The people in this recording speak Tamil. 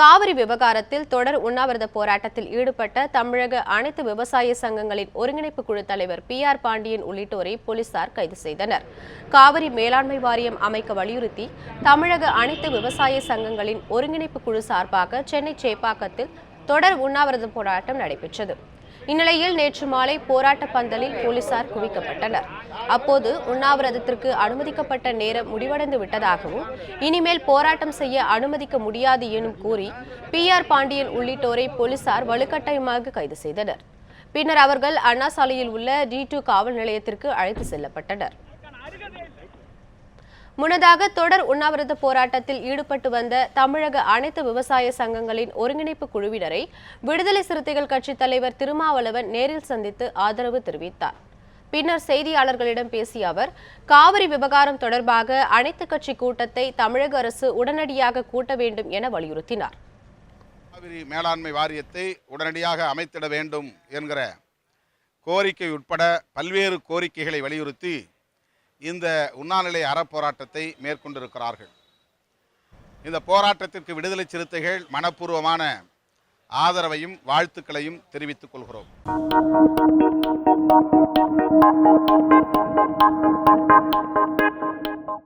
காவிரி விவகாரத்தில் தொடர் உண்ணாவிரத போராட்டத்தில் ஈடுபட்ட தமிழக அனைத்து விவசாய சங்கங்களின் ஒருங்கிணைப்பு குழு தலைவர் பி ஆர் பாண்டியன் உள்ளிட்டோரை போலீசார் கைது செய்தனர். காவிரி மேலாண்மை வாரியம் அமைக்க வலியுறுத்தி தமிழக அனைத்து விவசாய சங்கங்களின் ஒருங்கிணைப்பு குழு சார்பாக சென்னை சேப்பாக்கத்தில் தொடர் உண்ணாவிரத போராட்டம் நடைபெற்றது. இந்நிலையில் நேற்று மாலை போராட்ட பந்தலில் போலீசார் குவிக்கப்பட்டனர். அப்போது உண்ணாவிரதத்திற்கு அனுமதிக்கப்பட்ட நேரம் முடிவடைந்து விட்டதாகவும் இனிமேல் போராட்டம் செய்ய அனுமதிக்க முடியாது எனும் கூறி பி ஆர் பாண்டியன் உள்ளிட்டோரை போலீசார் வலுக்கட்டாயமாக கைது செய்தனர். பின்னர் அவர்கள் அண்ணா சாலையில் உள்ள டி டூ காவல் நிலையத்திற்கு அழைத்து செல்லப்பட்டனர். முன்னதாக தொடர் உண்ணாவிரத போராட்டத்தில் ஈடுபட்டு வந்த தமிழக அனைத்து விவசாய சங்கங்களின் ஒருங்கிணைப்பு குழுவினரை விடுதலை சிறுத்தைகள் கட்சித் தலைவர் திருமாவளவன் நேரில் சந்தித்து ஆதரவு தெரிவித்தார். பின்னர் செய்தியாளர்களிடம் பேசிய அவர் காவிரி விவகாரம் தொடர்பாக அனைத்து கட்சி கூட்டத்தை தமிழக அரசு உடனடியாக கூட்ட வேண்டும் என வலியுறுத்தினார். காவிரி மேலாண்மை வாரியத்தை உடனடியாக அமைத்திட வேண்டும் என்கிற கோரிக்கை உட்பட பல்வேறு கோரிக்கைகளை வலியுறுத்தி இந்த உண்ணாநிலை அறப்போராட்டத்தை மேற்கொண்டிருக்கிறார்கள். இந்த போராட்டத்திற்கு விடுதலை சிறுத்தைகள் மனப்பூர்வமான ஆதரவையும் வாழ்த்துக்களையும் தெரிவித்துக் கொள்கிறோம்.